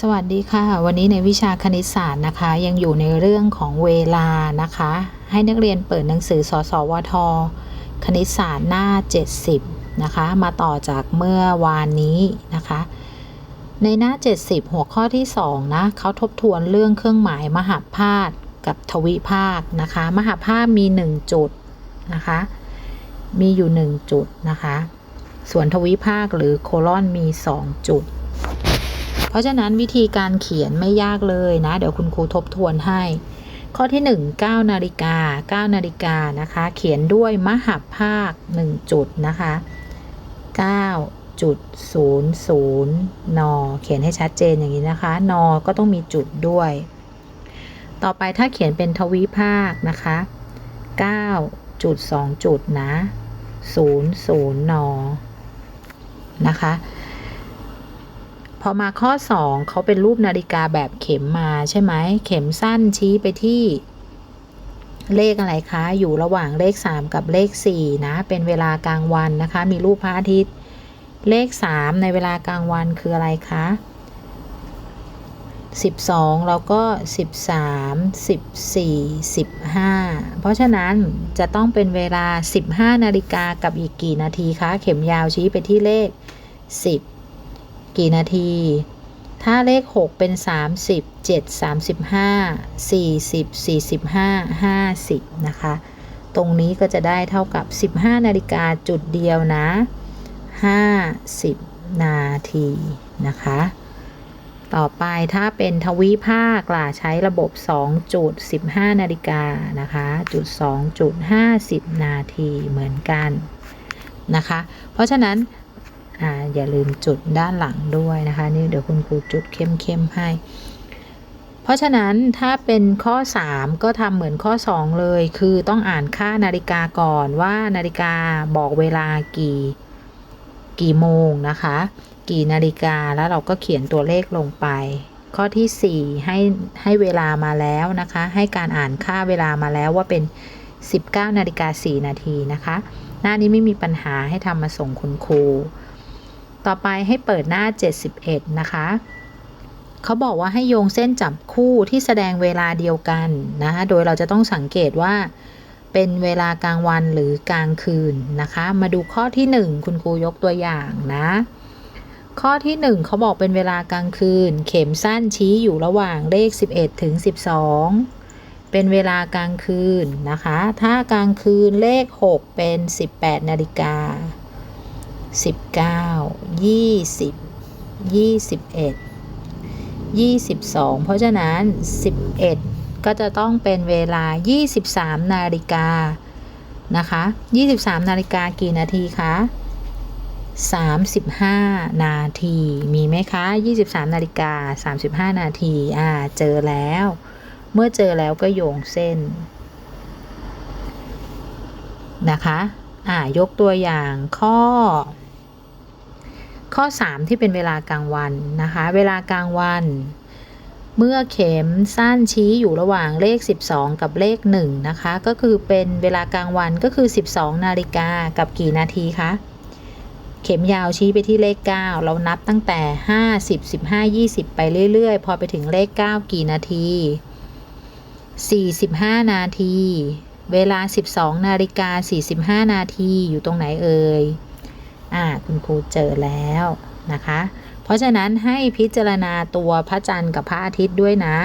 สวัสดีค่ะ วันนี้ในวิชาคณิตศาสตร์นะคะ ยังอยู่ในเรื่องของเวลานะคะ ให้นักเรียนเปิดหนังสือสสวท คณิตศาสตร์หน้า 70 นะคะ มาต่อจากเมื่อวานนี้นะคะ ในหน้า 70 หัวข้อที่ 2 นะเขาทบทวนเรื่องเครื่องหมายมหาภาคกับทวิภาคนะคะ มหาภาคมี 1 จุดนะคะ มีอยู่ 1 จุดนะคะ ส่วนทวิภาคหรือโคลอนมี 2 จุด เพราะฉะนั้นวิธีการเขียนไม่ยากเลยนะ เดี๋ยวคุณครูทบทวนให้ ข้อที่ 1 9นาฬิกา9นาฬิกานะคะ เขียนด้วยมหัภาค 1 จุดนะคะ9จุด0 0นเขียนให้ชัดเจนอย่างนี้นะคะ นก็ต้องมีจุดด้วย ต่อไปถ้าเขียนเป็นทวิภาคนะคะ9จุด2จุดนะ0 0นนะคะ พอมาข้อ 2เขาเป็นรูปนาฬิกาแบบเข็มมาใช่ไหม เข็มสั้นชี้ไปที่ เลขอะไรคะ อยู่ระหว่างเลข 3 กับเลข 4 นะ เป็นเวลากลางวันนะคะ มีรูปพระอาทิตย์ เลข 3 ในเวลากลางวันคืออะไรคะ 12 แล้วก็ 13 14 15 เพราะฉะนั้นจะต้องเป็นเวลา 15 นาฬิกากับอีกกี่นาทีคะ เข็มยาวชี้ไปที่เลข 10 กี่นาที ถ้าเลข 6 เป็น 30 7 35 40 45 50 นะคะ ตรงนี้ก็จะได้เท่ากับ 15 นาฬิกาจุดเดียวนะ 50 นาทีนะคะ ต่อไปถ้าเป็นทวิภาคล่ะใช้ระบบ 2 จุด 15 นาฬิกานะคะจุด2จุด50 นาทีเหมือนกันนะคะ เพราะฉะนั้น อ่าอย่าลืมจุดด้านหลังด้วยนะคะ นี่เดี๋ยวคุณครูจุดเข้มๆให้ เพราะฉะนั้นถ้าเป็นข้อ 3 ก็ทำเหมือนข้อ 2 เลย คือต้องอ่านค่านาฬิกาก่อนว่านาฬิกาบอกเวลากี่กี่โมงนะคะ กี่นาฬิกาแล้วเราก็เขียนตัวเลขลงไป ข้อที่ 4 ให้ให้เวลามาแล้วนะคะ ให้การอ่านค่าเวลามาแล้วว่าเป็น 19นาฬิกา4นาทีนะคะ หน้านี้ไม่มีปัญหาให้ทำมาส่งคุณครู ต่อไปให้เปิดหน้า 71 นะคะ เขาบอกว่าให้โยงเส้นจับคู่ที่แสดงเวลาเดียวกันนะคะโดยเราจะต้องสังเกตว่าเป็นเวลากลางวันหรือกลางคืนนะคะ มาดูข้อที่ 1 คุณครูยกตัวอย่างนะ ข้อที่ 1เขาบอกเป็นเวลากลางคืน เข็มสั้นชี้อยู่ระหว่างเลข 11 ถึง 12 เป็นเวลากลางคืนนะคะ ถ้ากลางคืนเลข 6 เป็น 18 นาฬิกา 19 20 21 22เพราะฉะนั้น11ก็จะต้องเป็นเวลา23นาฬิกานะคะ23นาฬิกากี่นาทีคะ35นาที มีไหมคะ23นาฬิกา35นาที อ่า เจอแล้ว เมื่อเจอแล้วก็โยงเส้นนะคะ อ่า ยกตัวอย่างข้อ ข้อ 3 ที่เป็นเวลากลางวันนะคะ เวลากลางวัน เมื่อเข็มสั้นชี้อยู่ระหว่างเลข 12 กับเลข1นะคะ ก็คือเป็นเวลากลางวันก็คือ 12 นาฬิกากับกี่นาทีคะเข็มยาวชี้ไปที่เลข 9 เรานับตั้งแต่ 50 15 20 ไปเรื่อยๆ พอไปถึงเลข 9 กี่นาที 45 นาที เวลา 12 นาฬิกา 45 นาทีอยู่ตรงไหนเอ่ย อ่าคุณครูเจอแล้วนะคะ เพราะฉะนั้นให้พิจารณาตัวพระจันทร์กับพระอาทิตย์ด้วยนะ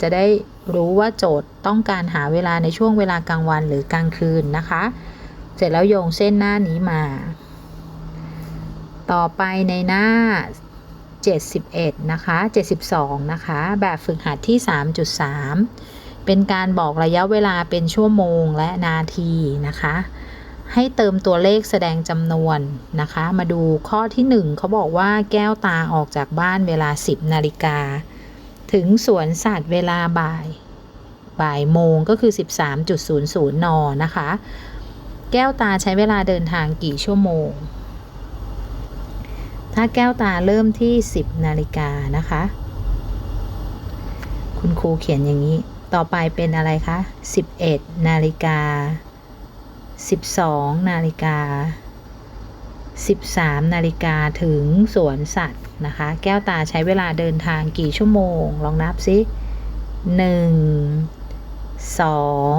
จะได้รู้ว่าโจทย์ต้องการหาเวลาในช่วงเวลากลางวันหรือกลางคืนนะคะ เสร็จแล้วโยงเส้นหน้านี้มา ต่อไปในหน้า 71 นะคะ 72 นะคะ แบบฝึกหัดที่ 3.3 เป็นการบอกระยะเวลาเป็นชั่วโมงและนาทีนะคะ ให้เติมตัวเลขแสดงจำนวนนะคะ มาดูข้อที่ 1เขาบอกว่าแก้วตาออกจากบ้านเวลา 10 นาฬิกา ถึงสวนสัตว์เวลาบ่าย บ่ายโมงก็คือ 13.00 น นะคะ แก้วตาใช้เวลาเดินทางกี่ชั่วโมง ถ้าแก้วตาเริ่มที่ 10 นาฬิกานะคะ คุณครูเขียนอย่างนี้ ต่อไปเป็นอะไรคะ 11 นาฬิกา 12 นาฬิกา 13 นาฬิกาถึงสวนสัตว์นะคะ แก้วตาใช้เวลาเดินทางกี่ชั่วโมง ลองนับสิหนึ่งสอง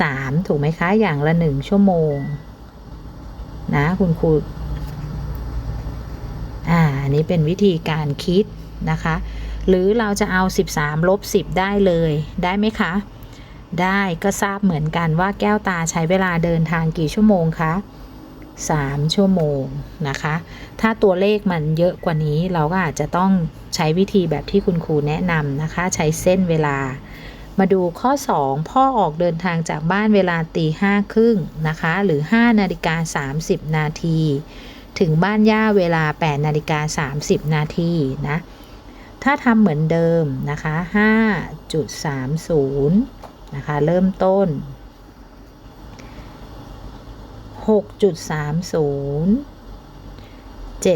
สามถูกไหมคะ อย่างละหนึ่งชั่วโมง นะ คุณครูอ่าอันนี้เป็นวิธีการคิดนะคะ หรือเราจะเอา 13ลบ10 ได้เลยได้ไหมคะ ได้ก็ทราบเหมือนกันว่าแก้วตาใช้เวลาเดินทางกี่ชั่วโมงคะ3 ชั่วโมงนะคะ ถ้าตัวเลขมันเยอะกว่านี้เราก็อาจจะต้องใช้วิธีแบบที่คุณครูแนะนำนะคะ ใช้เส้นเวลา มาดูข้อ 2 พ่อออกเดินทางจากบ้านเวลาตีห้าครึ่งนะคะ หรือ 5 นาฬิกา 30 นาที ถึงบ้านย่าเวลา 8 นาฬิกา 30 นาทีนะ ถ้าทำเหมือนเดิมนะคะ 5.30 นะคะ เริ่มต้น 6.30 7.30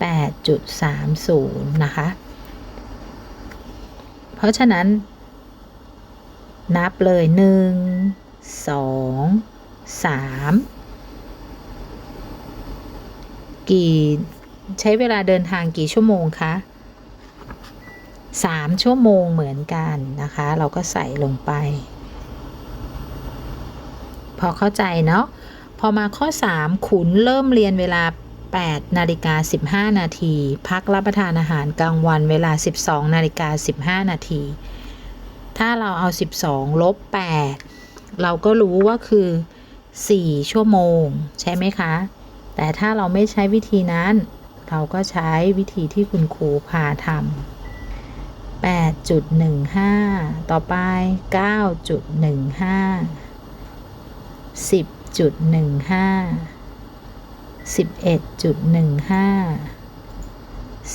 8.30 นะคะ เพราะฉะนั้น นับเลย 1 2 3 กี่ใช้เวลาเดินทางกี่ชั่วโมงคะ 3 ชั่วโมงเหมือนกันนะคะ เราก็ใส่ลงไป พอเข้าใจเนาะพอมาข้อ 3 ขุนเริ่มเรียนเวลา 8 นาฬิกา 15 นาที พักรับประทานอาหารกลางวันเวลา 12 นาฬิกา 15 นาที ถ้าเราเอา 12 ลบ 8 เราก็รู้ว่าคือ 4 ชั่วโมง ใช่ไหมคะ แต่ถ้าเราไม่ใช้วิธีนั้น เราก็ใช้วิธีที่คุณครูพาทำ 8.15 ต่อไป 9.15 10.15 11.15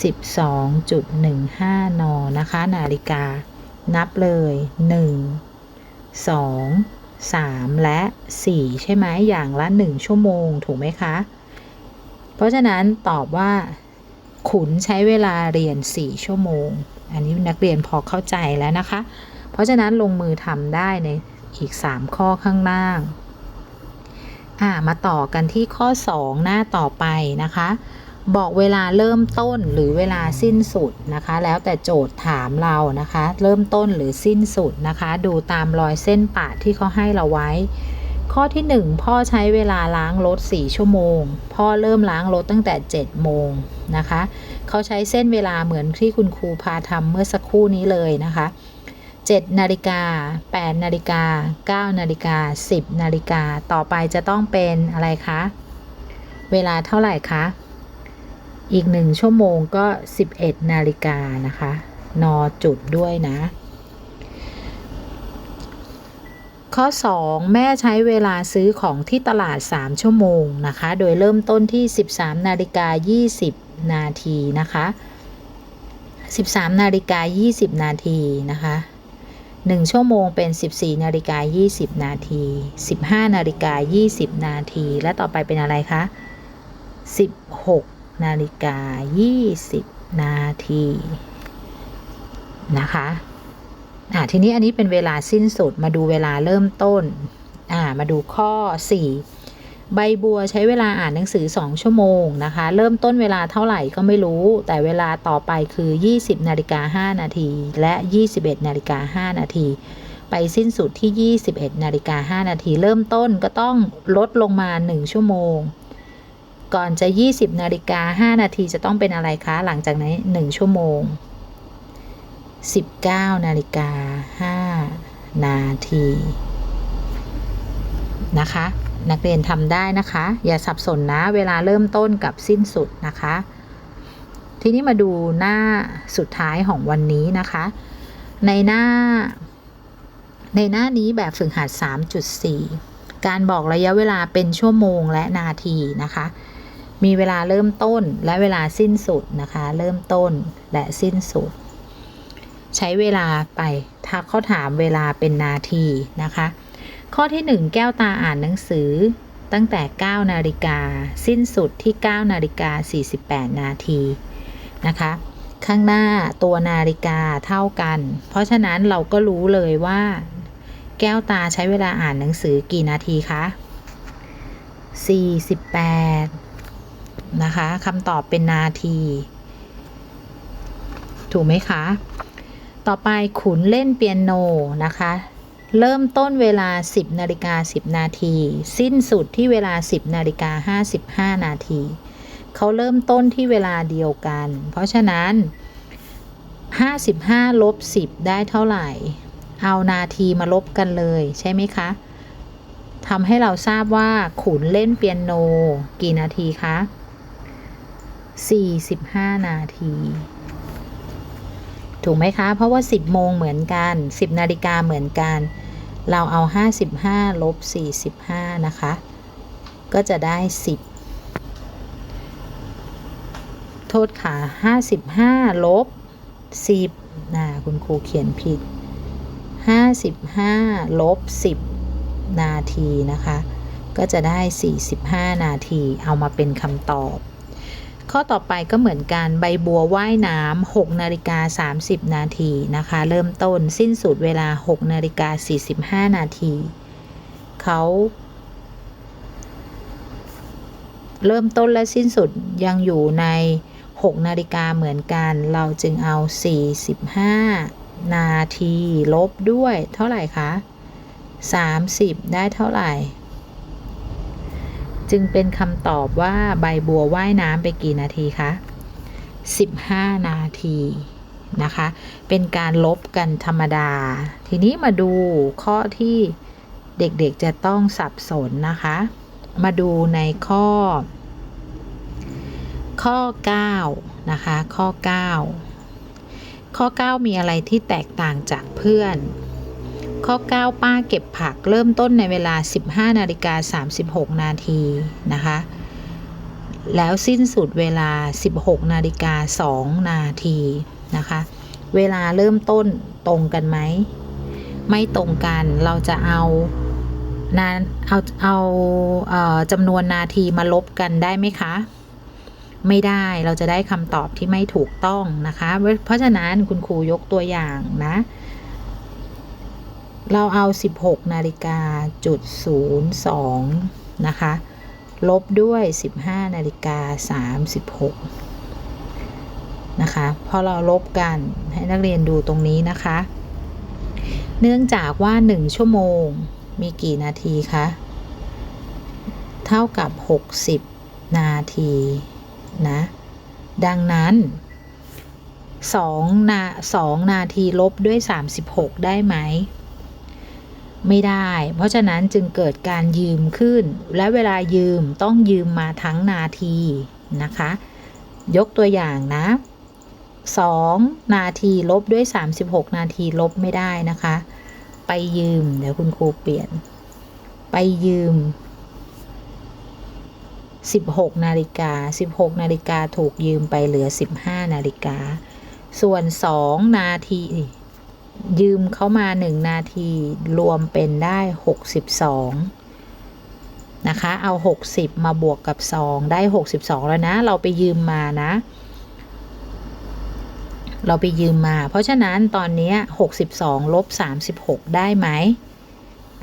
12.15 น นะคะ นาฬิกา นับเลย 1 2 3 และ 4 ใช่ไหมอย่างละ 1 ชั่วโมง ถูกไหมคะ เพราะฉะนั้นตอบว่า ขุนใช้เวลาเรียน 4 ชั่วโมง อันนี้นักเรียนพอเข้าใจแล้วนะคะ เพราะฉะนั้นลงมือทำได้ในอีก 3 ข้อข้างล่างอ่ามาต่อกันที่ข้อ 2 หน้าต่อไปนะคะ บอกเวลาเริ่มต้นหรือเวลาสิ้นสุดนะคะ แล้วแต่โจทย์ถามเรานะคะ เริ่มต้นหรือสิ้นสุดนะคะ ดูตามรอยเส้นปะที่เขาให้เราไว้ ข้อที่ 1 พ่อใช้เวลาล้างรถ 4 ชั่วโมง พ่อเริ่มล้างรถตั้งแต่ 7 โมงนะคะ เขาใช้เส้นเวลาเหมือนที่คุณครูพาทำเมื่อสักครู่นี้เลยนะคะ 7 นาฬิกา 8 นาฬิกา 9 นาฬิกา 10 นาฬิกา ต่อไปจะต้องเป็นอะไรคะ เวลาเท่าไหร่คะ อีกหนึ่งชั่วโมงก็ 11 นาฬิกานะคะ นอจุดด้วยนะ ข้อ 2 แม่ใช้เวลาซื้อของที่ตลาด 3 ชั่วโมงนะคะ โดยเริ่มต้นที่ 13 นาฬิกา 20 นาทีนะคะ 13 นาฬิกา 20 นาทีนะคะ1 ชั่วโมงเป็น 14 นาฬิกา 20 นาที 15 นาฬิกา 20 นาที และต่อไปเป็นอะไรคะ 16 นาฬิกา 20 นาทีนะคะ อ่าทีนี้อันนี้เป็นเวลาสิ้นสุดมาดูเวลาเริ่มต้นอ่ามาดูข้อ 4 ใบบัวใช้เวลาอ่านหนังสือ 2 ชั่วโมงนะคะ เริ่มต้นเวลาเท่าไหร่ก็ไม่รู้ แต่เวลาต่อไปคือ 20นาฬิกา5นาทีและ 21นาฬิกา5นาทีไปสิ้นสุดที่ 21นาฬิกา5นาทีเริ่มต้นก็ต้องลดลงมา 1 ชั่วโมง ก่อนจะ 20นาฬิกา5นาทีจะต้องเป็นอะไรคะ หลังจากนี้น 1 ชั่วโมง 19นาฬิกา5นาทีนะคะ นักเรียนทำได้นะคะ อย่าสับสนนะ เวลาเริ่มต้นกับสิ้นสุดนะคะ ทีนี้มาดูหน้าสุดท้ายของวันนี้นะคะ ในหน้า ในหน้านี้แบบฝึกหัด 3.4 การบอกระยะเวลาเป็นชั่วโมงและนาทีนะคะมีเวลาเริ่มต้นและเวลาสิ้นสุดนะคะ เริ่มต้นและสิ้นสุด ใช้เวลาไปถ้าเขาถามเวลาเป็นนาทีนะคะ ข้อที่ 1 แก้วตาอ่านหนังสือตั้งแต่ 9 นาฬิกา สิ้นสุดที่ 9 นาฬิกา 48 นาทีนะคะข้างหน้าตัวนาฬิกาเท่ากัน เพราะฉะนั้นเราก็รู้เลยว่า แก้วตาใช้เวลาอ่านหนังสือกี่นาทีคะ 48 นะคะคำตอบเป็นนาที ถูกไหมคะ ต่อไปขุนเล่นเปียโนนะคะ เริ่มต้นเวลา 10นาฬิกา10 นาที สิ้นสุดที่เวลา 10นาฬิกา55 นาทีเขาเริ่มต้นที่เวลาเดียวกัน เพราะฉะนั้น 55ลบ10 ได้เท่าไหร่ เอานาทีมาลบกันเลยใช่ไหมคะทำให้เราทราบว่าขุนเล่นเปียโน กี่นาทีคะ45 นาที ถูกไหมคะ เพราะว่า 10 โมงเหมือนกัน 10 นาฬิกาเหมือนกัน เราเอา 55 ลบ 45 นะคะ ก็จะได้ 10 โทษค่ะ 55 ลบ 10นะคุณครูเขียนผิด 55 ลบ 10 นาทีนะคะ ก็จะได้ 45 นาที เอามาเป็นคำตอบ ข้อต่อไปก็เหมือนกันใบบัวว่ายน้ำ6นาฬิกา30 นาทีนะคะ เริ่มต้นสิ้นสุดเวลา 6นาฬิกา45 นาทีเขาเริ่มต้นและสิ้นสุดยังอยู่ใน 6 นาฬิกาเหมือนกัน เราจึงเอา 45 นาที ลบด้วยเท่าไหร่คะ 30 ได้เท่าไหร่ จึงเป็นคำตอบว่าใบบัวว่ายน้ำไปกี่นาทีคะ15 นาทีนะคะ เป็นการลบกันธรรมดา ทีนี้มาดูข้อที่เด็กๆจะต้องสับสนนะคะ มาดูในข้อ ข้อ 9 นะคะ ข้อ 9 ข้อ 9 มีอะไรที่แตกต่างจากเพื่อน ข้อ 9 ป้าเก็บผักเริ่มต้นในเวลา 15นาฬิกา36 นาทีนะคะ แล้วสิ้นสุดเวลา 16นาฬิกา2นาทีนะคะ เวลาเริ่มต้นตรงกันไหม ไม่ตรงกันเราจะเอานานเอาเอาเออจำนวนนาทีมาลบกันได้ไหมคะ ไม่ได้เราจะได้คำตอบที่ไม่ถูกต้องนะคะ เพราะฉะนั้นคุณครูยกตัวอย่างนะ เราเอา 16 นาฬิกาจุด02 นะคะ ลบด้วย 15 นาฬิกา 36 นะคะ พอเราลบกันให้นักเรียนดูตรงนี้นะคะ เนื่องจากว่า 1 ชั่วโมงมีกี่นาทีคะ เท่ากับ 60 นาทีนะ ดังนั้น2นา2นาทีลบด้วย 36 ได้ไหม ไม่ได้ เพราะฉะนั้นจึงเกิดการยืมขึ้น และเวลายืมต้องยืมมาทั้งนาทีนะคะ ยกตัวอย่างนะ2นาทีลบด้วย 36 นาทีลบไม่ได้นะคะ ไปยืม เดี๋ยวคุณครูเปลี่ยน ไปยืม 16 นาฬิกา 16 นาฬิกาถูกยืมไปเหลือ 15 นาฬิกา ส่วน 2 นาที ยืมเข้ามา 1 นาทีรวมเป็นได้ 62 นะคะ เอา 60 มาบวกกับ 2 ได้ 62 แล้วนะ เราไปยืมมานะ เราไปยืมมา เพราะฉะนั้นตอนนี้ 62 ลบ 36 ได้ไหม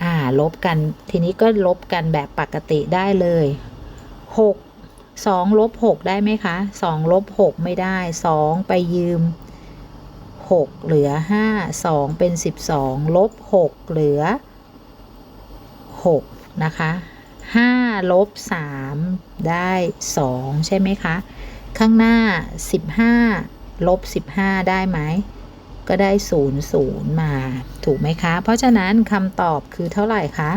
อ่า ลบกัน ทีนี้ก็ลบกันแบบปกติได้เลย 6 2ลบ6ได้ไหมคะ 2 ลบ 6 ไม่ได้ 2 ไปยืม 6 เหลือ 5 2 เป็น 12 ลบ 6 เหลือ 6 นะคะ 5 ลบ 3 ได้ 2 ใช่ไหมคะ ข้างหน้า 15 ลบ 15 ได้ไหม ก็ได้ 0 0 มา ถูกไหมคะ เพราะฉะนั้นคำตอบคือเท่าไหร่คะ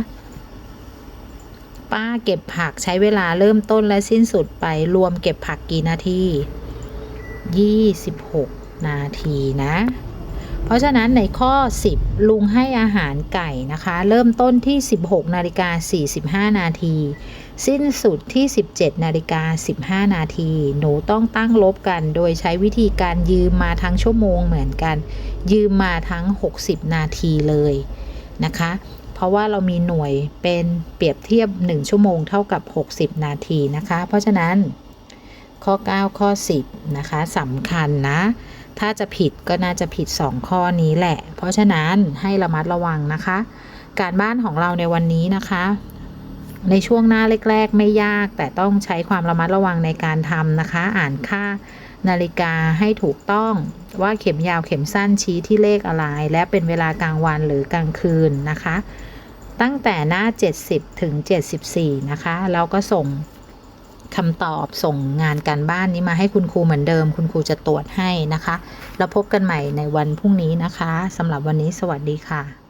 ป้าเก็บผักใช้เวลาเริ่มต้นและสิ้นสุดไปรวมเก็บผักกี่นาที 26 นาทีนะ เพราะฉะนั้นในข้อ 10 ลุงให้อาหารไก่นะคะ เริ่มต้นที่ 16นาฬิกา45 นาที สิ้นสุดที่ 17นาฬิกา15 นาที หนูต้องตั้งลบกัน โดยใช้วิธีการยืมมาทั้งชั่วโมงเหมือนกัน ยืมมาทั้ง 60 นาทีเลยนะคะเพราะว่าเรามีหน่วยเป็นเปรียบเทียบ 1 ชั่วโมงเท่ากับ 60 นาทีนะคะ เพราะฉะนั้นข้อ 9 ข้อ 10 นะคะสำคัญนะ ถ้าจะผิดก็น่าจะผิด 2 ข้อนี้แหละ เพราะฉะนั้นให้ระมัดระวังนะคะ การบ้านของเราในวันนี้นะคะ ในช่วงหน้าแรก ๆ ไม่ยากแต่ต้องใช้ความระมัดระวังในการทำนะคะ อ่านค่านาฬิกาให้ถูกต้องว่าเข็มยาวเข็มสั้นชี้ที่เลขอะไร และเป็นเวลากลางวันหรือกลางคืนนะคะ ตั้งแต่หน้า 70 ถึง 74 นะคะแล้วก็ส่ง คำตอบส่งงานการบ้านนี้มาให้คุณครูเหมือนเดิม คุณครูจะตรวจให้นะคะ แล้วพบกันใหม่ในวันพรุ่งนี้นะคะสำหรับวันนี้สวัสดีค่ะ